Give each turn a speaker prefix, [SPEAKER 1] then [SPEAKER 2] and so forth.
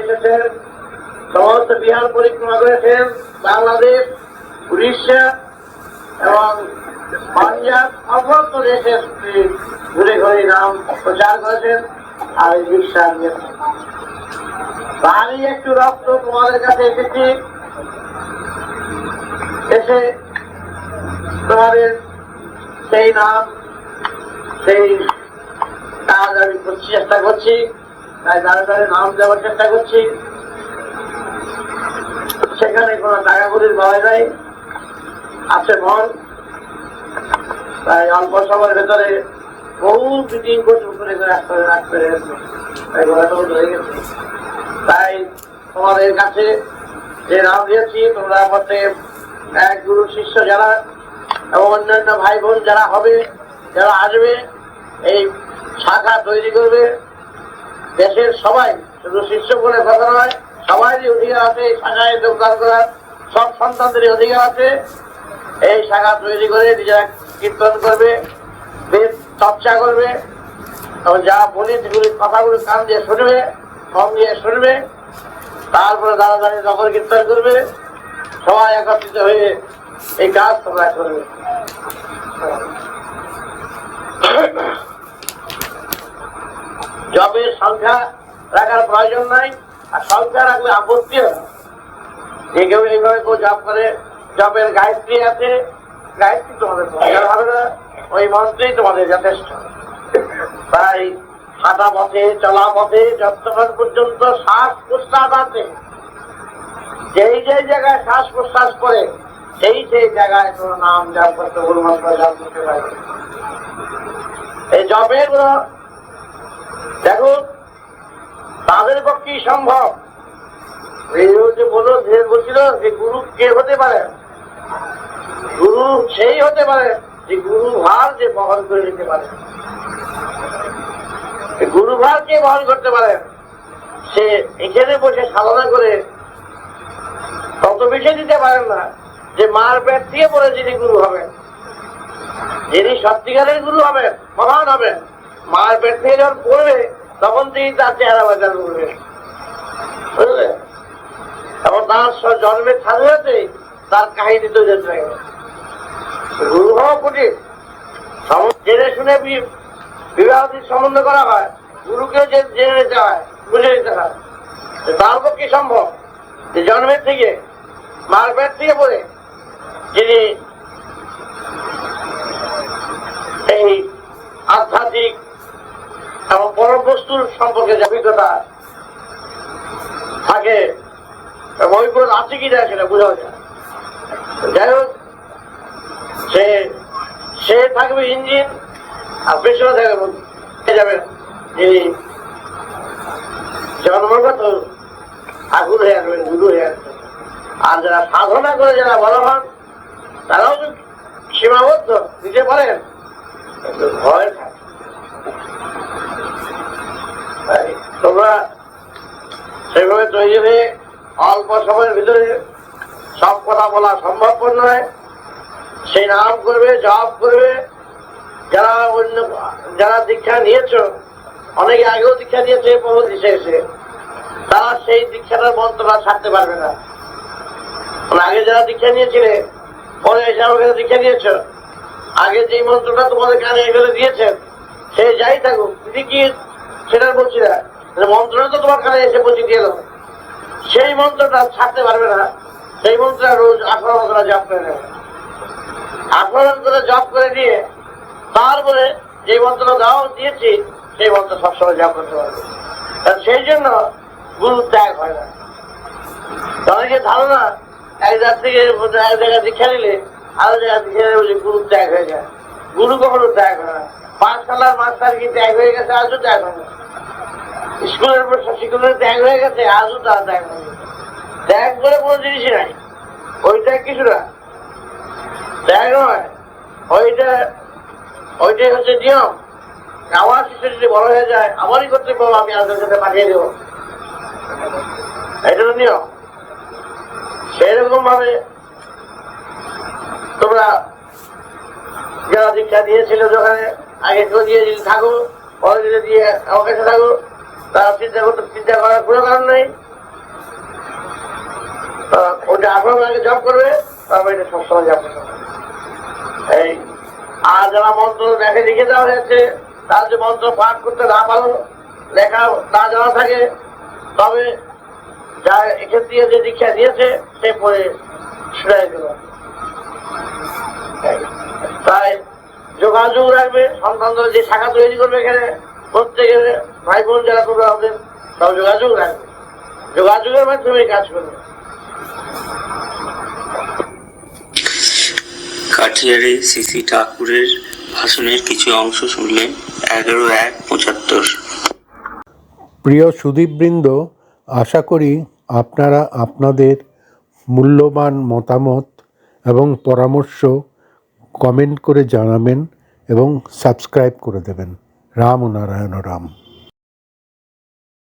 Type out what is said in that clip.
[SPEAKER 1] এসেছেন, সমস্ত বিহার পরিক্রমা করেছেন, বাংলাদেশ, উড়িষ্যা এবং পাঞ্জাব সমস্ত দেশে ঘুরে ঘুরে নাম প্রচার করেছেন আর এই বিশ্বাস তারই একটু রক্ত তোমাদের কাছে এসেছি। এসে তোমাদের সেই নাম সেই কাজ আমি করছি, চেষ্টা করছি। তাই দাঁড়ে দাঁড়ে নাম দেওয়ার চেষ্টা করছি। সেখানে কোনো টাকা করির ভয় নাই। আছে মন তাই অল্প সময়ের ভেতরে বহু মিটিং করে উপরে করে আসতে রাখতে তাই ঘোরাটা হয়ে গেছে। তাই তোমাদের কাছে যে নাম দিয়েছি, তোমরা মধ্যে এক গুরু শিষ্য যারা এবং অন্যান্য ভাই বোন যারা হবে যারা আসবে, এই শাখা তৈরি করবে, দেশের সবাই, শুধু শিষ্য বলে কথা নয়, সবারই অধিকার আছে এই শাখায় যোগদান করার, সব সন্তানদেরই অধিকার আছে। এই শাখা তৈরি করে নিজেরা কীর্তন করবে চর্চা করবে, এবং যা বলি সেগুলি কথাগুলি কান দিয়ে শুনবে কম দিয়ে শুনবে, তারপরে দাঁড়া দাঁড়িয়ে নগর কীর্তন করবে, সবাই একত্রিত হয়ে এই কাজ তোমরা করবে জবের সংখ্যা রাখার প্রয়োজন নাই, আর সংখ্যা রাখলে আপত্তি যে কেউ এইভাবে কেউ জব করে জবের গায়ত্রী আছে গায়ত্রী তোমাদের প্রয়োজন হবে না ওই মন্ত্রেই তোমাদের যথেষ্ট। তাই হাঁটা পথে, চলা পথে, যতক্ষণ পর্যন্ত শ্বাস প্রশ্বাস আছে, যেই যেই জায়গায় শ্বাস প্রশ্বাস করে সেই সেই জায়গায় তোর নাম জপ করতে গুরুমন্ত্র জপ করতে পারবে এই জপেরগুলো দেখো তাদের পক্ষেই সম্ভব? এই যে বলো বলছিল যে গুরু কে হতে পারে? গুরু সেই হতে পারে যে গুরু ভার যে বহন করে নিতে পারে। গুরু ভার কে বহন করতে পারে? সে এখানে বসে সাধনা করে তত বেশি দিতে পারেন না, যে মার পেট দিয়ে পরে যিনি গুরু হবেন। যিনি সত্যিকারের গুরু হবেন, মহান হবেন, মার পেট থেকে যখন পড়বে তখন তিনি তার চেহারা বাজার করবে বুঝলে? এবং তার জন্মের সাথে সাথে তার কাহিনী তো যেতে থাকবে গুরু হওয়া কঠিন। জেনে শুনে বি- বিবাহ সম্বন্ধ করা হয়, গুরুকেও জেনে নিতে হয়, বুঝে নিতে হয় তার পক্ষে সম্ভব? যে জন্মের থেকে মার পেট থেকে পড়ে, যিনি এই আধ্যাত্মিক এবং পরম সম্পর্কে যে অভিজ্ঞতা থাকে এবং আছে কি না সেটা বোঝা যায়। যাই হোক, সে সে থাকবে ইঞ্জিন, আর পেছনে থাকবে যাবে যিনি জন্মগত আগুন হয়ে আসবেন গুরু হয়ে আসবেন আর যারা সাধনা করে, যারা বড় হন তারাও সীমাবদ্ধ দিতে পারেন কিন্তু ভয় থাকে তাই তোমরা সেভাবে তৈরি হয়ে অল্প সময়ের ভিতরে সব কথা বলা সম্ভবপর নয়। সেই নাম করবে, জপ করবে। যারা অন্য, যারা দীক্ষা নিয়েছ, অনেকে আগেও দীক্ষা নিয়েছে প্রভু দিশে এসে তারা সেই দীক্ষাটার মন্ত্রটা ছাড়তে পারবে না। মানে আগে যারা দীক্ষা নিয়েছিলে, পরে এসে আমাকে দীক্ষা নিয়েছ। আগে যে মন্ত্রটা তোমাদের কানে এগুলো দিয়েছেন, সে যাই থাকুক দিদি কি সেটা বলছি না? মানে মন্ত্রটা তো তোমার কানে এসে পৌঁছে দিয়ে দেবো সেই মন্ত্রটা ছাড়তে পারবে না। সেই মন্ত্রটা রোজ আঠারো বছর জপ করে নেবে। আঠারো করে জপ করে নিয়ে তারপরে যে মন্ত্রটা দাও, দিয়েছি, সেই মন্ত্র সবসময় জপ করতে পারবে। সেই জন্য গুরু ত্যাগ হয় না। অনেকে ধারণা, এক জায়গা থেকে এক জায়গায় দীক্ষা নিলে আরও জায়গা দিচ্ছে বলি গুরু ত্যাগ হয়ে যায়। গুরু কখনো ত্যাগ হয় না। পাঁচ পাঠশালার মাস্টার কি ত্যাগ হয়ে গেছে? আজও ত্যাগ হয় না। স্কুলের শিক্ষকের ত্যাগ হয়ে গেছে, আজও তারা ত্যাগ। ত্যাগ করে কোনো জিনিসই নাই। ওই ত্যাগ কিছু না। ত্যাগ নয় ওইটা ওইটাই হচ্ছে নিয়ম। আমার শিশু যদি বড় হয়ে যায় আমারই করতে পারব আমি আজকের সাথে পাঠিয়ে দেবো। এটা তো নিয়ম। সেরকম ভাবে তোমরা যারা দীক্ষা দিয়েছিল যেখানে আগে কেউ দিয়ে যদি থাকো পরে যদি দিয়ে আমার কাছে থাকো তারা চিন্তা করতে চিন্তা করার কোনো কারণ নেই। ওটা আপনার আগে জব করবে, তারপর এটা সবসময় জব এই, আর যারা মন্ত্র দেখে লিখে দেওয়া হয়েছে, তার যে মন্ত্র পাঠ করতে না পারো, লেখা না জানা থাকে, তবে যা এখান দিয়ে যে দীক্ষা দিয়েছে, সে পরে শুনাই দেব। তাই যোগাযোগ রাখবে, সন্তানদের যে শাখা তৈরি করবে এখানে, প্রত্যেকের ভাই বোন যারা করবে আমাদের সব যোগাযোগ রাখবে। যোগাযোগের মাধ্যমে কাজ করবে।
[SPEAKER 2] কাঠিয়ারে সিসি ঠাকুরের ভাষণের কিছু অংশ শুনলেন এগারো এক পঁচাত্তর।
[SPEAKER 3] প্রিয় সুদীপবৃন্দ আশা করি আপনারা আপনাদের মূল্যবান মতামত এবং পরামর্শ কমেন্ট করে জানাবেন এবং সাবস্ক্রাইব করে দেবেন। রাম ও নারায়ণ রাম।